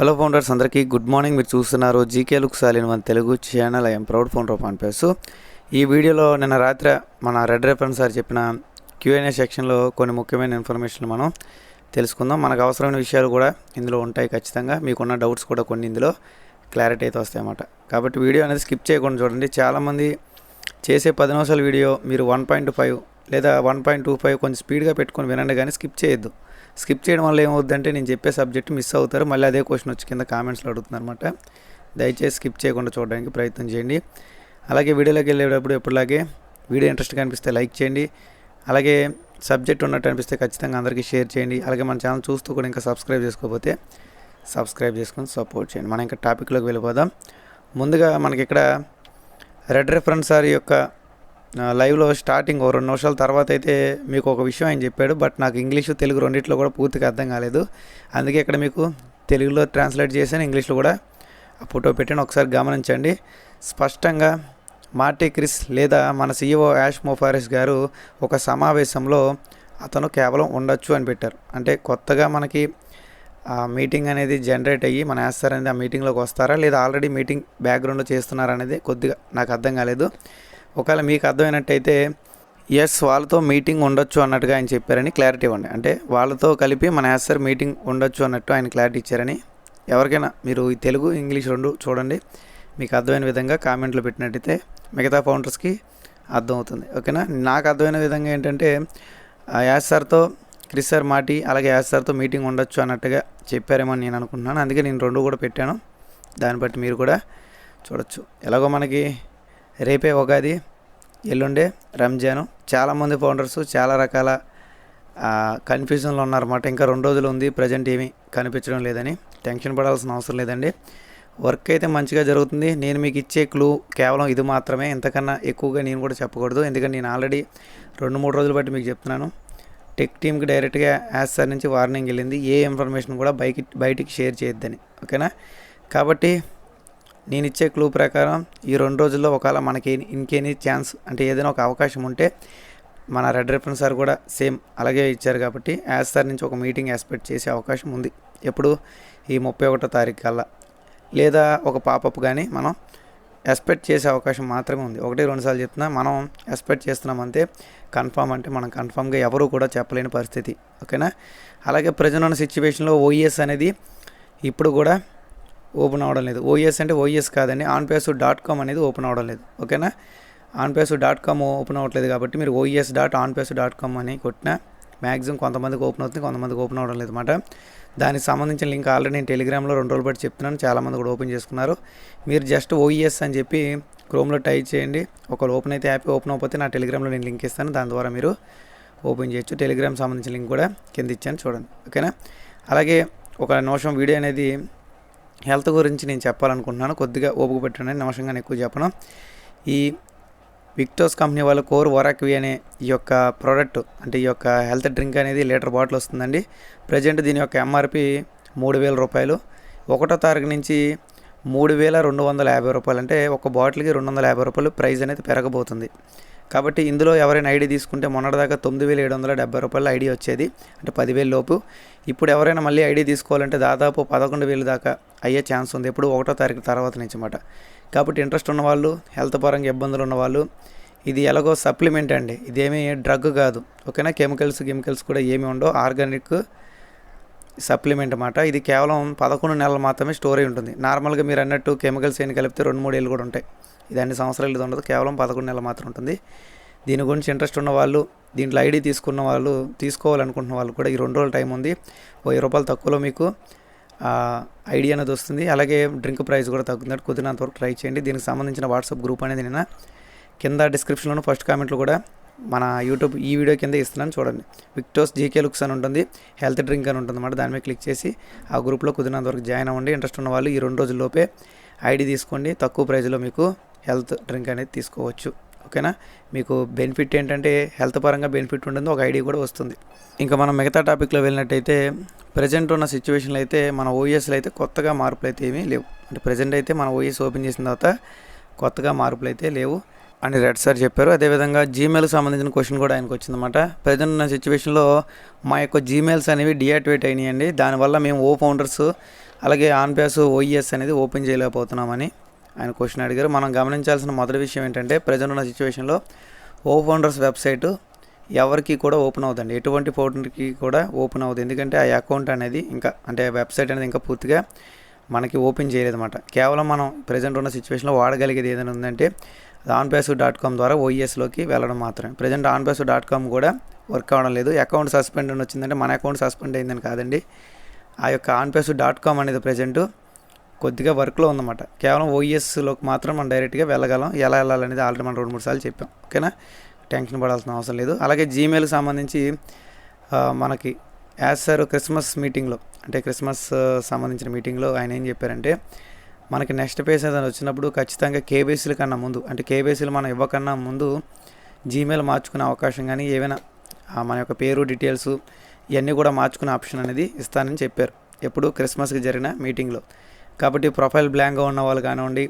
Hello founders అందరికీ good morning మీరు చూస్తున్నారు GK look సాలిన్ one Telugu channel I'm proud founder of అన్పేస్ ఈ వీడియోలో నిన్న రాత్రి మన రెడ్ రెఫరెన్స్ సార్ చెప్పిన క్యూఎన్ఏ సెక్షన్లో కొన్ని ముఖ్యమైన ఇన్ఫర్మేషన్ మనం తెలుసుకుందాం. మనకు అవసరమైన విషయాలు కూడా ఇందులో ఉంటాయి ఖచ్చితంగా. మీకున్న డౌట్స్ కూడా కొన్ని ఇందులో క్లారిటీ అయితే వస్తాయి అన్నమాట. కాబట్టి వీడియో అనేది స్కిప్ చేయకుండా చూడండి. చాలామంది చేసే పది నిమిషాల వీడియో మీరు వన్ పాయింట్ ఫైవ్ లేదా వన్ పాయింట్ టూ ఫైవ్ కొంచెం స్పీడ్గా పెట్టుకొని వినండి కానీ స్కిప్ చేయొద్దు. స్కిప్ చేయడం వల్ల ఏమవుద్దంటే నేను చెప్పే సబ్జెక్ట్ మిస్ అవుతారు. మళ్ళీ అదే క్వశ్చన్ వచ్చి కింద కామెంట్స్లో అడుగుతున్నారు అనమాట దయచేసి స్కిప్ చేయకుండా చూడడానికి ప్రయత్నం చేయండి. అలాగే వీడియోలోకి వెళ్ళేటప్పుడు ఎప్పటిలాగే వీడియో ఇంట్రెస్ట్ కనిపిస్తే లైక్ చేయండి. అలాగే సబ్జెక్ట్ ఉన్నట్టు అనిపిస్తే ఖచ్చితంగా అందరికీ షేర్ చేయండి. అలాగే మన ఛానల్ చూస్తూ కూడా ఇంకా సబ్స్క్రైబ్ చేసుకోకపోతే సబ్స్క్రైబ్ చేసుకొని సపోర్ట్ చేయండి. మనం ఇంకా టాపిక్లోకి వెళ్ళిపోదాం. ముందుగా మనకి ఇక్కడ రెడ్ రెఫరెన్స్ సార్ యొక్క లైవ్లో స్టార్టింగ్ ఓ రెండు నిమిషాల తర్వాత అయితే మీకు ఒక విషయం ఆయన చెప్పాడు బట్ నాకు ఇంగ్లీషు తెలుగు రెండిట్లో కూడా పూర్తిగా అర్థం కాలేదు. అందుకే ఇక్కడ మీకు తెలుగులో ట్రాన్స్లేట్ చేశాను ఇంగ్లీష్లో కూడా ఆ ఫోటో పెట్టాను. ఒకసారి గమనించండి. స్పష్టంగా మార్టీ క్రిస్ లేదా మన సీఈఓ యాష్ మోఫారిస్ గారు ఒక సమావేశంలో అతను కేవలం ఉండొచ్చు అని పెట్టారు. అంటే కొత్తగా మనకి ఆ మీటింగ్ అనేది జనరేట్ అయ్యి మన యాస్తారు అనేది ఆ మీటింగ్లోకి వస్తారా లేదా ఆల్రెడీ మీటింగ్ బ్యాక్గ్రౌండ్లో చేస్తున్నారా అనేది కొద్దిగా నాకు అర్థం కాలేదు. ఒకవేళ మీకు అర్థమైనట్టయితే ఎస్ వాళ్ళతో మీటింగ్ ఉండొచ్చు అన్నట్టుగా ఆయన చెప్పారని క్లారిటీ ఇవ్వండి. అంటే వాళ్ళతో కలిపి మన యాసర్ మీటింగ్ ఉండొచ్చు అన్నట్టు ఆయన క్లారిటీ ఇచ్చారని ఎవరికైనా మీరు ఈ తెలుగు ఇంగ్లీష్ రెండు చూడండి. మీకు అర్థమైన విధంగా కామెంట్లో పెట్టినట్టయితే మిగతా ఫౌండర్స్కి అర్థమవుతుంది ఓకేనా? నాకు అర్థమైన విధంగా ఏంటంటే ఆ యాస్ సార్తో క్రిస్ సార్ మాటి అలాగే యాస్ సార్తో మీటింగ్ ఉండొచ్చు అన్నట్టుగా చెప్పారేమో అని నేను అనుకుంటున్నాను. అందుకే నేను రెండు కూడా పెట్టాను. దాన్ని బట్టి మీరు కూడా చూడొచ్చు. ఎలాగో మనకి రేపే ఉగాది ఎల్లుండే రంజాను. చాలామంది ఫౌండర్స్ చాలా రకాల కన్ఫ్యూజన్లో ఉన్నారన్నమాట. ఇంకా రెండు రోజులు ఉంది ప్రజెంట్ ఏమీ కనిపించడం లేదని. టెన్షన్ పడాల్సిన అవసరం లేదండి. వర్క్ అయితే మంచిగా జరుగుతుంది. నేను మీకు ఇచ్చే క్లూ కేవలం ఇది మాత్రమే. ఇంతకన్నా ఎక్కువగా నేను కూడా చెప్పకూడదు. ఎందుకంటే నేను ఆల్రెడీ రెండు మూడు రోజులు బట్టి మీకు చెప్తున్నాను. టెక్ టీమ్కి డైరెక్ట్గా యాజ్ సార్ నుంచి వార్నింగ్ వెళ్ళింది. ఏ ఇన్ఫర్మేషన్ కూడా బయట బయటికి షేర్ చేయొద్దని. ఓకేనా కాబట్టి నేను ఇచ్చే క్లూ ప్రకారం ఈ రెండు రోజుల్లో ఒకవేళ మనకి ఇంకేని ఛాన్స్ అంటే ఏదైనా ఒక అవకాశం ఉంటే మన రెడ్ రిఫరెన్ సార్ కూడా సేమ్ అలాగే ఇచ్చారు కాబట్టి యాజ్ సార్ నుంచి ఒక మీటింగ్ ఎక్స్పెక్ట్ చేసే అవకాశం ఉంది. ఎప్పుడు? ఈ ముప్పై ఒకటో తారీఖు కల్లా. లేదా ఒక పాపప్ కానీ మనం ఎక్స్పెక్ట్ చేసే అవకాశం మాత్రమే ఉంది. ఒకటి రెండు సార్లు చెప్తున్నా మనం ఎక్స్పెక్ట్ చేస్తున్నామంటే కన్ఫామ్ అంటే మనం కన్ఫామ్గా ఎవరు కూడా చెప్పలేని పరిస్థితి. ఓకేనా? అలాగే ప్రజెంట్ ఉన్న సిచ్యువేషన్లో ఓఈఎస్ అనేది ఇప్పుడు కూడా ఓపెన్ అవ్వడం లేదు. ఓఎస్ అంటే ఓఎస్ కాదండి. ఆన్పేసు డాట్ కామ్ అనేది ఓపెన్ అవ్వడం లేదు. ఓకేనా? ఆన్పేసు డాట్ కామ్ ఓపెన్ అవ్వట్లేదు కాబట్టి మీరు OS dot Onpays dot com అని కొట్టినా మ్యాక్సిమం కొంతమందికి ఓపెన్ అవుతుంది కొంతమందికి ఓపెన్ అవ్వడం లేదు అనమాట దానికి సంబంధించిన లింక్ ఆల్రెడీ నేను టెలిగ్రామ్లో రెండు రోజులు బట్టి చెప్తున్నాను. చాలామంది కూడా ఓపెన్ చేసుకున్నారు. మీరు జస్ట్ ఓఈఎస్ అని చెప్పి క్రోమ్లో టైప్ చేయండి. ఒకవేళ ఓపెన్ అయితే యాప్ ఓపెన్ అయిపోతే నా టెలిగ్రామ్లో నేను లింక్ ఇస్తాను. దాని ద్వారా మీరు ఓపెన్ చేయొచ్చు. టెలిగ్రామ్ సంబంధించిన లింక్ కూడా కింద ఇచ్చాను చూడండి. ఓకేనా? అలాగే ఒక నిమిషం వీడియో అనేది హెల్త్ గురించి నేను చెప్పాలనుకుంటున్నాను. కొద్దిగా ఓపిక పెట్టండి నిమిషంగా ఎక్కువ చెప్పను. ఈ విక్టోస్ కంపెనీ వాళ్ళ కోర్ వరాక్వి అనే ఈ యొక్క ప్రోడక్ట్ అంటే ఈ యొక్క హెల్త్ డ్రింక్ అనేది లీటర్ బాటిల్ వస్తుందండి. ప్రజెంట్ దీని యొక్క ఎంఆర్పి మూడు వేల రూపాయలు. ఒకటో తారీఖు నుంచి మూడు వేల రెండు వందల యాభై రూపాయలు. అంటే ఒక బాటిల్కి రెండు వందల యాభై రూపాయలు ప్రైస్ అనేది పెరగబోతుంది. కాబట్టి ఇందులో ఎవరైనా ఐడి తీసుకుంటే మొన్నటిదాకా తొమ్మిది వేల ఏడు వందల డెబ్బై రూపాయల ఐడి వచ్చేది. అంటే పదివేల లోపు. ఇప్పుడు ఎవరైనా మళ్ళీ ఐడి తీసుకోవాలంటే దాదాపు పదకొండు వేలు దాకా అయ్యే ఛాన్స్ ఉంది. ఎప్పుడు ఒకటో తారీఖు తర్వాత నుంచి అన్నమాట. కాబట్టి ఇంట్రెస్ట్ ఉన్న వాళ్ళు హెల్త్ పరంగా ఇబ్బందులు ఉన్న వాళ్ళు ఇది ఎలాగో సప్లిమెంట్ అండి. ఇదేమీ డ్రగ్ కాదు. ఓకేనా? కెమికల్స్ కెమికల్స్ కూడా ఏమి ఉండవు. ఆర్గానిక్ సప్లిమెంట్ అన్నమాట. ఇది కేవలం పదకొండు నెలలు మాత్రమే స్టోరేజ్ ఉంటుంది. నార్మల్గా మీరు అన్నట్టు కెమికల్స్ ఏం కలిపితే రెండు మూడు ఏళ్ళు కూడా ఉంటాయి. ఇది అన్ని సంవత్సరాలు ఇది ఉండదు. కేవలం పదకొండు నెలలు మాత్రం ఉంటుంది. దీని గురించి ఇంట్రెస్ట్ ఉన్న వాళ్ళు దీంట్లో ఐడి తీసుకున్న వాళ్ళు తీసుకోవాలనుకుంటున్న వాళ్ళు కూడా ఈ రెండు రోజుల టైం ఉంది. ఓ వెయ్యి రూపాయలు తక్కువలో మీకు ఐడి అనేది వస్తుంది. అలాగే డ్రింక్ ప్రైస్ కూడా తగ్గుతుంది. కుదిరినంత వరకు ట్రై చేయండి. దీనికి సంబంధించిన వాట్సాప్ గ్రూప్ అనేది నేను కింద డిస్క్రిప్షన్లోనూ ఫస్ట్ కామెంట్లు కూడా మన యూట్యూబ్ ఈ వీడియో కింద ఇస్తున్నాను చూడండి. విక్టోస్ జీకే లుక్స్ అని ఉంటుంది హెల్త్ డ్రింక్ అని ఉంటుంది అన్నమాట. దాని మీద క్లిక్ చేసి ఆ గ్రూప్లో కుదిరినంత వరకు జాయిన్ అవ్వండి. ఇంట్రెస్ట్ ఉన్న వాళ్ళు ఈ రెండు రోజుల్లోపే ఐడి తీసుకోండి. తక్కువ ప్రైజ్లో మీకు హెల్త్ డ్రింక్ అనేది తీసుకోవచ్చు. ఓకేనా? మీకు బెనిఫిట్ ఏంటంటే హెల్త్ పరంగా బెనిఫిట్ ఉంటుంది ఒక ఐడి కూడా వస్తుంది. ఇంకా మనం మిగతా టాపిక్లో వెళ్ళినట్టయితే ప్రజెంట్ ఉన్న సిచ్యువేషన్లో అయితే మన ఓఎస్లో అయితే కొత్తగా మార్పులు అయితే ఏమీ లేవు. అంటే ప్రజెంట్ అయితే మన ఓఎస్ ఓపెన్ చేసిన తర్వాత కొత్తగా మార్పులు అయితే లేవు. అని రెడ్ సార్ చెప్పారు. అదేవిధంగా జీమెయిల్కి సంబంధించిన క్వశ్చన్ కూడా ఆయనకు వచ్చిందన్నమాట. ప్రజెంట్ ఉన్న సిచ్యువేషన్లో మా యొక్క జీమెయిల్స్ అనేవి డియాక్టివేట్ అయినాయండి. దానివల్ల మేము ఓ ఫౌండర్స్ అలాగే ఆన్ ఓఈఎస్ అనేది ఓపెన్ చేయలేకపోతున్నామని ఆయన క్వశ్చన్ అడిగారు. మనం గమనించాల్సిన మొదటి విషయం ఏంటంటే ప్రజెంట్ ఉన్న సిచ్యువేషన్లో ఓ ఫౌండర్స్ వెబ్సైట్ ఎవరికి కూడా ఓపెన్ అవుతుంది ఎటువంటి ఫౌండర్కి కూడా ఓపెన్ అవుతుంది ఎందుకంటే ఆ అకౌంట్ అనేది ఇంకా అంటే వెబ్సైట్ అనేది ఇంకా పూర్తిగా మనకి ఓపెన్ చేయలేదు అనమాట కేవలం మనం ప్రజెంట్ ఉన్న సిచ్యువేషన్లో వాడగలిగేది ఏదైనా ఉందంటే ఆన్పేసు డాట్ కామ్ ద్వారా ఓఈఎస్లోకి వెళ్ళడం మాత్రమే. ప్రజెంట్ ఆన్పేసు డాట్ కామ్ కూడా వర్క్ అవ్వడం లేదు. అకౌంట్ సస్పెండ్ అని వచ్చిందంటే మన అకౌంట్ సస్పెండ్ అయిందని కాదండి. ఆ యొక్క ఆన్పేసు డాట్ కామ్ అనేది ప్రజెంట్ కొద్దిగా వర్క్లో ఉందన్నమాట. కేవలం ఓఈఎస్లోకి మాత్రం మనం డైరెక్ట్గా వెళ్ళగలం. ఎలా వెళ్ళాలనేది ఆల్రెడీ మనం రెండు మూడు సార్లు చెప్పాం. ఓకేనా? టెన్షన్ పడాల్సిన అవసరం లేదు. అలాగే జీమెయిల్కి సంబంధించి మనకి యాజ్ సార్ క్రిస్మస్ మీటింగ్లో అంటే క్రిస్మస్ సంబంధించిన మీటింగ్లో ఆయన ఏం చెప్పారంటే మనకి నెక్స్ట్ పేజ్ ఏదైనా వచ్చినప్పుడు ఖచ్చితంగా కేబీసీల కన్నా ముందు అంటే కేబీసీలు మనం ఇవ్వకన్నా ముందు జీమెయిల్ మార్చుకునే అవకాశం కానీ ఏవైనా మన యొక్క పేరు డీటెయిల్స్ ఇవన్నీ కూడా మార్చుకునే ఆప్షన్ అనేది ఇస్తానని చెప్పారు. ఎప్పుడు క్రిస్మస్కి జరిగిన మీటింగ్లో కాబట్టి ప్రొఫైల్ బ్లాంక్గా ఉన్న వాళ్ళు కానివ్వండి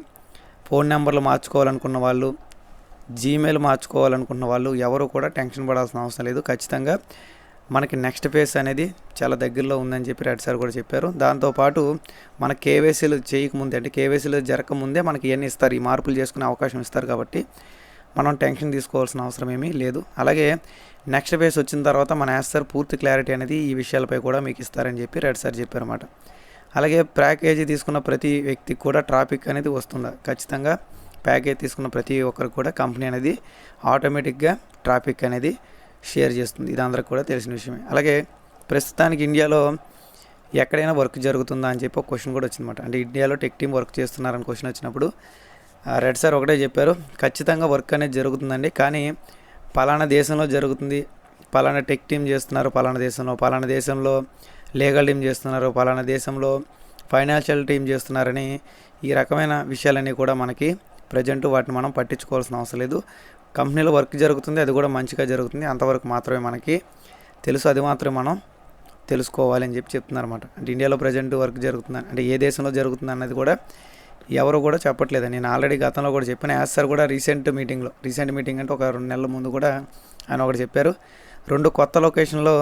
ఫోన్ నెంబర్లు మార్చుకోవాలనుకున్న వాళ్ళు జీమెయిల్ మార్చుకోవాలనుకున్న వాళ్ళు ఎవరు కూడా టెన్షన్ పడాల్సిన అవసరం లేదు. ఖచ్చితంగా మనకి నెక్స్ట్ ఫేస్ అనేది చాలా దగ్గరలో ఉందని చెప్పి రెడ్ సార్ కూడా చెప్పారు. దాంతోపాటు మన కేవైసీలు చేయకముందే అంటే కేవైసీలు జరగకముందే మనకి ఇవన్నీ ఇస్తారు. ఈ మార్పులు చేసుకునే అవకాశం ఇస్తారు కాబట్టి మనం టెన్షన్ తీసుకోవాల్సిన అవసరం ఏమీ లేదు. అలాగే నెక్స్ట్ ఫేస్ వచ్చిన తర్వాత మన యాస్టర్ పూర్తి క్లారిటీ అనేది ఈ విషయాలపై కూడా మీకు ఇస్తారని చెప్పి రెడ్ సార్ చెప్పారన్నమాట. అలాగే ప్యాకేజీ తీసుకున్న ప్రతి వ్యక్తికి కూడా ట్రాఫిక్ అనేది వస్తుందా. ఖచ్చితంగా ప్యాకేజ్ తీసుకున్న ప్రతి ఒక్కరికి కూడా కంపెనీ అనేది ఆటోమేటిక్గా ట్రాఫిక్ అనేది షేర్ చేస్తుంది. ఇది అందరికి కూడా తెలిసిన విషయమే. అలాగే ప్రస్తుతానికి ఇండియాలో ఎక్కడైనా వర్క్ జరుగుతుందా అని చెప్పి ఒక క్వశ్చన్ కూడా వచ్చిందన్నమాట. అంటే ఇండియాలో టెక్ టీం వర్క్ చేస్తున్నారని క్వశ్చన్ వచ్చినప్పుడు రెడ్ సార్ ఒకటే చెప్పారు ఖచ్చితంగా వర్క్ అనేది జరుగుతుందండి. కానీ పలానా దేశంలో జరుగుతుంది పలానా టెక్ టీం చేస్తున్నారు పలానా దేశంలో పలానా దేశంలో లీగల్ టీం చేస్తున్నారు పలానా దేశంలో ఫైనాన్షియల్ టీం చేస్తున్నారని ఈ రకమైన విషయాలన్నీ కూడా మనకి ప్రజెంట్ వాటిని మనం పట్టించుకోవాల్సిన అవసరం లేదు. కంపెనీలో వర్క్ జరుగుతుంది అది కూడా మంచిగా జరుగుతుంది. అంతవరకు మాత్రమే మనకి తెలుసు అది మాత్రమే మనం తెలుసుకోవాలి అని చెప్పి చెప్తున్నారు అనమాట అంటే ఇండియాలో ప్రజెంట్ వర్క్ జరుగుతుంది అంటే ఏ దేశంలో జరుగుతుంది అన్నది కూడా ఎవరు కూడా చెప్పట్లేదు. నేను ఆల్రెడీ గతంలో కూడా చెప్పాను యాజ్ సార్ కూడా రీసెంట్ మీటింగ్లో రీసెంట్ మీటింగ్ అంటే ఒక రెండు నెలల ముందు కూడా ఆయన ఒకటి చెప్పారు. రెండు కొత్త లొకేషన్లో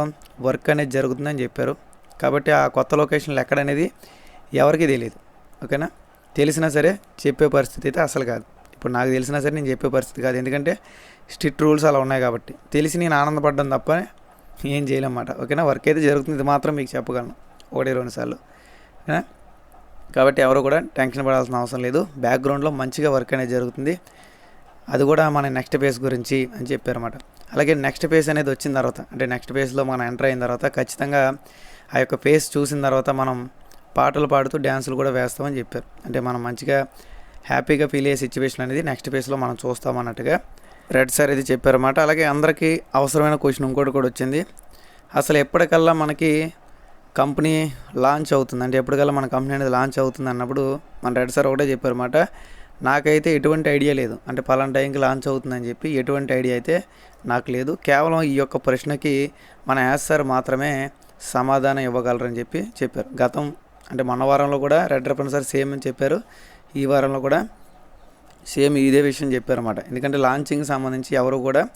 వర్క్ అనేది జరుగుతుందని చెప్పారు. కాబట్టి ఆ కొత్త లొకేషన్లు ఎక్కడనేది ఎవరికీ తెలియదు ఓకేనా? తెలిసినా సరే చెప్పే పరిస్థితి అయితే అసలు కాదు. ఇప్పుడు నాకు తెలిసినా సరే నేను చెప్పే పరిస్థితి కాదు. ఎందుకంటే స్ట్రిక్ట్ రూల్స్ అలా ఉన్నాయి కాబట్టి. తెలిసి నేను ఆనందపడ్డం తప్ప ఏం చేయలేమాట ఓకేనా? వర్క్ అయితే జరుగుతుంది. ఇది మాత్రం మీకు చెప్పగలను. ఒకటి రెండు సార్లు. ఓకేనా? కాబట్టి ఎవరు కూడా టెన్షన్ పడాల్సిన అవసరం లేదు. బ్యాక్గ్రౌండ్లో మంచిగా వర్క్ అనేది జరుగుతుంది. అది కూడా మన నెక్స్ట్ ఫేస్ గురించి అని చెప్పారన్నమాట. అలాగే నెక్స్ట్ ఫేస్ అనేది వచ్చిన తర్వాత అంటే నెక్స్ట్ ఫేస్లో మనం ఎంటర్ అయిన తర్వాత ఖచ్చితంగా ఆ యొక్క ఫేస్ చూసిన తర్వాత మనం పాటలు పాడుతూ డ్యాన్సులు కూడా వేస్తామని చెప్పారు. అంటే మనం మంచిగా హ్యాపీగా ఫీల్ అయ్యే సిచ్యువేషన్ అనేది నెక్స్ట్ ఫేజ్లో మనం చూస్తామన్నట్టుగా రెడ్ సార్ ఇది చెప్పారన్నమాట. అలాగే అందరికీ అవసరమైన క్వశ్చన్ ఇంకోటి కూడా వచ్చింది. అసలు ఎప్పటికల్లా మనకి కంపెనీ లాంచ్ అవుతుంది? అంటే ఎప్పటికల్లా మన కంపెనీ అనేది లాంచ్ అవుతుంది అన్నప్పుడు మన రెడ్ సార్ ఒకటే చెప్పారన్నమాట. నాకైతే ఎటువంటి ఐడియా లేదు. అంటే పలానా టైంకి లాంచ్ అవుతుందని చెప్పి ఎటువంటి ఐడియా అయితే నాకు లేదు. కేవలం ఈ యొక్క ప్రశ్నకి మన యాస్ సార్ మాత్రమే సమాధానం ఇవ్వగలరని చెప్పి చెప్పారు. గతం అంటే మన వారంలో కూడా రెడ్ రెఫరెన్స్ సార్ సేమ్ అని చెప్పారు. ఈ వారంలో కూడా సేమ్ ఇదే విషయం చెప్పారన్నమాట. ఎందుకంటే లాంచింగ్ సంబంధించి ఎవరు కూడా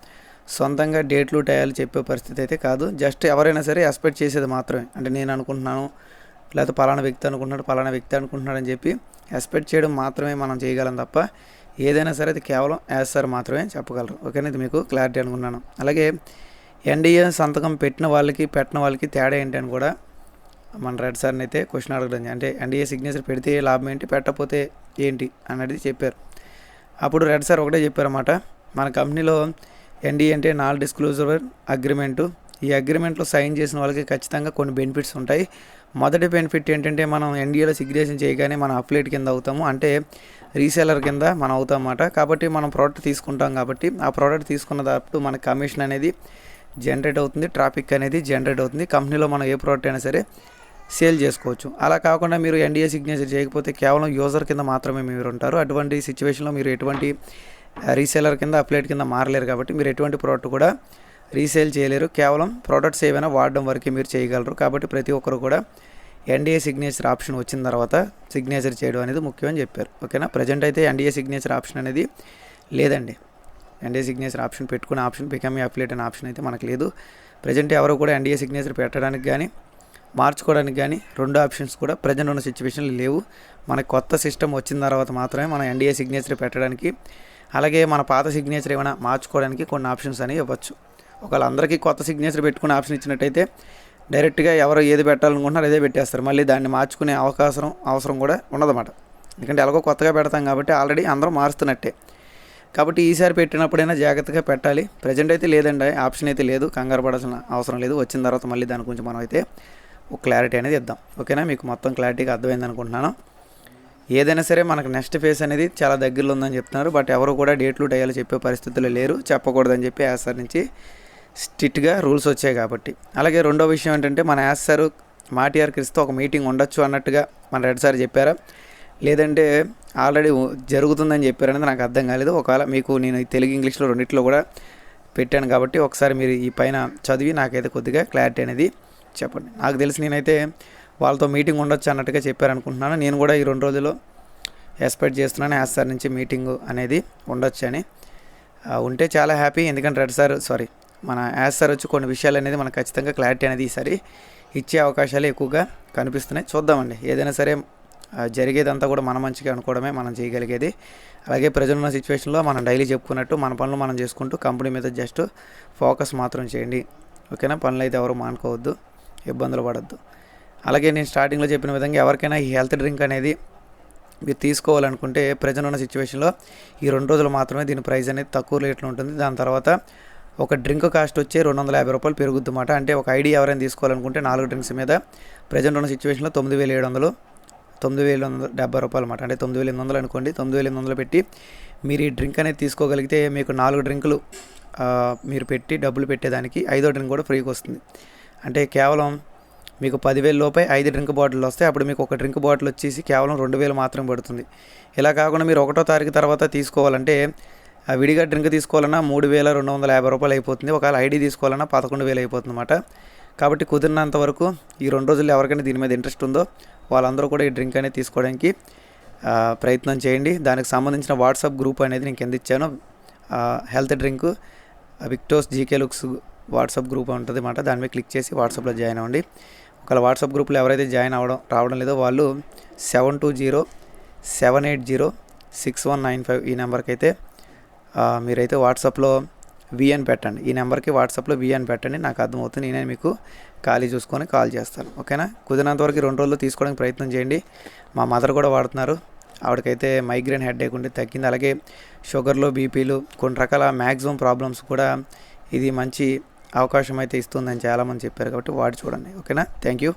సొంతంగా డేట్లు టయాలు చెప్పే పరిస్థితి అయితే కాదు. జస్ట్ ఎవరైనా సరే ఎక్స్పెక్ట్ చేసేది మాత్రమే. అంటే నేను అనుకుంటున్నాను లేకపోతే పలానా వ్యక్తి అనుకుంటున్నాడు పలానా వ్యక్తి అనుకుంటున్నాడు అని చెప్పి ఎక్స్పెక్ట్ చేయడం మాత్రమే మనం చేయగలం తప్ప ఏదైనా సరే అది కేవలం యాజ్ సార్ మాత్రమే చెప్పగలరు. ఓకేనా? ఇది మీకు క్లారిటీ అనుకున్నాను అలాగే ఎన్డీఏ సంతకం పెట్టిన వాళ్ళకి పెట్టిన వాళ్ళకి తేడా ఏంటి అని కూడా మన రెడ్ సార్ని అయితే క్వశ్చన్ అడగడం అంటే ఎన్డీఏ సిగ్నేచర్ పెడితే లాభం ఏంటి? పెట్టకపోతే ఏంటి అనేది చెప్పారు. అప్పుడు రెడ్ సార్ ఒకటే చెప్పారన్నమాట మన కంపెనీలో ఎన్డీ అంటే నాన్ డిస్క్లోజర్ అగ్రిమెంటు ఈ అగ్రిమెంట్లో సైన్ చేసిన వాళ్ళకి ఖచ్చితంగా కొన్ని బెనిఫిట్స్ ఉంటాయి. మొదటి బెనిఫిట్ ఏంటంటే మనం ఎన్డీఏలో సిగ్నేషన్ చేయగానే మనం అప్లైట్ కింద అవుతాము. అంటే రీసెలర్ కింద మనం అవుతాం అన్నమాట కాబట్టి మనం ప్రోడక్ట్ తీసుకుంటాం కాబట్టి ఆ ప్రోడక్ట్ తీసుకున్న తప్పుడు మన కమిషన్ అనేది జనరేట్ అవుతుంది ట్రాఫిక్ అనేది జనరేట్ అవుతుంది. కంపెనీలో మనం ఏ ప్రోడక్ట్ అయినా సరే సేల్ చేసుకోవచ్చు. అలా కాకుండా మీరు ఎన్డీఏ సిగ్నేచర్ చేయకపోతే కేవలం యూజర్ కింద మాత్రమే మీరు ఉంటారు అటువంటి సిచ్యువేషన్లో మీరు ఎటువంటి రీసేలర్ కింద అప్లైట్ కింద మారలేరు కాబట్టి మీరు ఎటువంటి ప్రోడక్ట్ కూడా రీసేల్ చేయలేరు. కేవలం ప్రోడక్ట్స్ ఏవైనా వాడడం వరకే మీరు చేయగలరు. కాబట్టి ప్రతి ఒక్కరు కూడా ఎన్డీఏ సిగ్నేచర్ ఆప్షన్ వచ్చిన తర్వాత సిగ్నేచర్ చేయడం అనేది ముఖ్యమని చెప్పారు. ఓకేనా ప్రజెంట్ అయితే ఎన్డీఏ సిగ్నేచర్ ఆప్షన్ అనేది లేదండి. ఎన్డీఏ సిగ్నేచర్ ఆప్షన్ పెట్టుకునే ఆప్షన్ బికమ్ అప్లేట్ అనే ఆప్షన్ అయితే మనకు లేదు. ప్రజెంట్ ఎవరు కూడా ఎన్డీఏ సిగ్నేచర్ పెట్టడానికి కానీ మార్చుకోవడానికి కానీ రెండు ఆప్షన్స్ కూడా ప్రజెంట్ ఉన్న సిచ్యువేషన్లు లేవు. మన కొత్త సిస్టమ్ వచ్చిన తర్వాత మాత్రమే మనం ఎన్డీఏ సిగ్నేచర్ పెట్టడానికి అలాగే మన పాత సిగ్నేచర్ ఏమైనా మార్చుకోవడానికి కొన్ని ఆప్షన్స్ అనేవి ఇవ్వచ్చు. ఒకవేళ అందరికీ కొత్త సిగ్నేచర్ పెట్టుకునే ఆప్షన్ ఇచ్చినట్టయితే డైరెక్ట్గా ఎవరు ఏది పెట్టాలనుకుంటున్నారో అదే పెట్టేస్తారు. మళ్ళీ దాన్ని మార్చుకునే అవకాశం అవసరం కూడా ఉండదన్నమాట. ఎందుకంటే ఎలాగో కొత్తగా పెడతాం కాబట్టి ఆల్రెడీ అందరూ మారుస్తున్నట్టే. కాబట్టి ఈసారి పెట్టినప్పుడైనా జాగ్రత్తగా పెట్టాలి. ప్రజెంట్ అయితే లేదండి ఆప్షన్ అయితే లేదు కంగారు పడాల్సిన అవసరం లేదు. వచ్చిన తర్వాత మళ్ళీ దాని గురించి మనం అయితే క్లారిటీ అనేది ఇద్దాం. ఓకేనా? మీకు మొత్తం క్లారిటీగా అర్థమైంది అనుకుంటున్నాను. ఏదైనా సరే మనకు నెక్స్ట్ ఫేస్ అనేది చాలా దగ్గరలో ఉందని చెప్తున్నారు. బట్ ఎవరు కూడా డేట్లు డయాలు చెప్పే పరిస్థితుల్లో లేరు. చెప్పకూడదని చెప్పి యాస్ సార్ నుంచి స్ట్రిక్ట్గా రూల్స్ వచ్చాయి కాబట్టి. అలాగే రెండో విషయం ఏంటంటే మన యాస్ సార్ మాటిఆర్ క్రిస్తో ఒక మీటింగ్ ఉండొచ్చు అన్నట్టుగా మన రెడ్ సార్ చెప్పారా. లేదంటే ఆల్రెడీ జరుగుతుందని చెప్పారనేది నాకు అర్థం కాలేదు. ఒకవేళ మీకు నేను తెలుగు ఇంగ్లీష్లో రెండిట్లో కూడా పెట్టాను కాబట్టి ఒకసారి మీరు ఈ పైన చదివి నాకైతే కొద్దిగా క్లారిటీ అనేది చెప్పండి. నాకు తెలిసి నేనైతే వాళ్ళతో మీటింగ్ ఉండొచ్చు అన్నట్టుగా చెప్పారనుకుంటున్నాను. నేను కూడా ఈ రెండు రోజుల్లో ఎక్స్పెక్ట్ చేస్తున్నాను యాస్ సార్ నుంచి మీటింగ్ అనేది ఉండొచ్చు అని. ఉంటే చాలా హ్యాపీ. ఎందుకంటే రెడ్ సార్ సారీ మన యాస్ సార్ వచ్చి కొన్ని విషయాలు అనేది మనకు ఖచ్చితంగా క్లారిటీ అనేది ఈసారి ఇచ్చే అవకాశాలు ఎక్కువగా కనిపిస్తున్నాయి. చూద్దామండి. ఏదైనా సరే జరిగేదంతా కూడా మన మంచిగా అనుకోవడమే మనం చేయగలిగేది. అలాగే ప్రజలు ఉన్న సిచ్యువేషన్లో మనం డైలీ చెప్పుకున్నట్టు మన పనులు మనం చేసుకుంటూ కంపెనీ మీద జస్ట్ ఫోకస్ మాత్రం చేయండి. ఓకేనా? పనులు అయితే ఎవరు మానుకోవద్దు. ఇబ్బందులు పడద్దు. అలాగే నేను స్టార్టింగ్లో చెప్పిన విధంగా ఎవరికైనా ఈ హెల్త్ డ్రింక్ అనేది మీరు తీసుకోవాలనుకుంటే ప్రజెంట్ ఉన్న సిచ్యువేషన్లో ఈ రెండు రోజులు మాత్రమే దీని ప్రైస్ అనేది తక్కువ రేట్లో ఉంటుంది. దాని తర్వాత ఒక డ్రింక్ కాస్ట్ వచ్చి రెండు వందల యాభై రూపాయలు పెరుగుద్దన్నమాట అంటే ఒక ఐడి ఎవరైనా తీసుకోవాలనుకుంటే నాలుగు డ్రింక్స్ మీద ప్రజెంట్ ఉన్న సిచ్యువేషన్లో తొమ్మిది వేల ఏడు వందలు తొమ్మిది వేల వందల డెబ్బై రూపాయలు అనమాట అంటే తొమ్మిది వేల ఎనిమిది వందలు అనుకోండి తొమ్మిది వేల ఎనిమిది వందలు పెట్టి మీరు ఈ డ్రింక్ అనేది తీసుకోగలిగితే మీకు నాలుగు డ్రింకులు మీరు పెట్టి డబ్బులు పెట్టేదానికి ఐదో డ్రింక్ కూడా ఫ్రీగా వస్తుంది. అంటే కేవలం మీకు పదివేల లోపే ఐదు డ్రింక్ బాటిల్ వస్తాయి. అప్పుడు మీకు ఒక డ్రింక్ బాటిల్ వచ్చేసి కేవలం రెండు వేలు మాత్రం పడుతుంది. ఇలా కాకుండా మీరు ఒకటో తారీఖు తర్వాత తీసుకోవాలంటే ఆ విడిగా డ్రింక్ తీసుకోవాలన్నా మూడు వేల రెండు వందల యాభై రూపాయలు అయిపోతుంది. ఒకవేళ ఐడి తీసుకోవాలన్నా పదకొండు వేలు అయిపోతుంది అనమాట కాబట్టి కుదిరినంత వరకు ఈ రెండు రోజుల్లో ఎవరికైనా దీని మీద ఇంట్రెస్ట్ ఉందో వాళ్ళందరూ కూడా ఈ డ్రింక్ అనేది తీసుకోవడానికి ప్రయత్నం చేయండి. దానికి సంబంధించిన వాట్సాప్ గ్రూప్ అనేది నేను కింద ఇచ్చాను. హెల్త్ డ్రింక్ విక్టోస్ జీకే లుక్స్ వాట్సాప్ గ్రూప్ ఉంటుంది అన్నమాట దాని మీద క్లిక్ చేసి వాట్సాప్లో జాయిన్ అవ్వండి. ఒకవేళ వాట్సాప్ గ్రూప్లో ఎవరైతే జాయిన్ అవ్వడం రావడం లేదో వాళ్ళు seven two zero seven eight zero six one nine five ఈ నెంబర్కి అయితే మీరైతే వాట్సాప్లో విఎన్ పెట్టండి. ఈ నెంబర్కి వాట్సాప్లో విఎన్ పెట్టండి. నాకు అర్థమవుతుంది. నేనే మీకు ఖాళీ చూసుకొని కాల్ చేస్తాను. ఓకేనా? కుదిరినంత వరకు రెండు రోజులు తీసుకోవడానికి ప్రయత్నం చేయండి. మా మదర్ కూడా వాడుతున్నారు. ఆవిడకైతే మైగ్రేన్ హెడ్ ఉంటే తగ్గింది. అలాగే షుగర్లు బీపీలు కొన్ని రకాల మ్యాక్సిమం ప్రాబ్లమ్స్ కూడా ఇది మంచి అవకాశం అయితే ఇస్తుందని చాలామంది చెప్పారు కాబట్టి వాడి చూడండి ఓకేనా? Thank you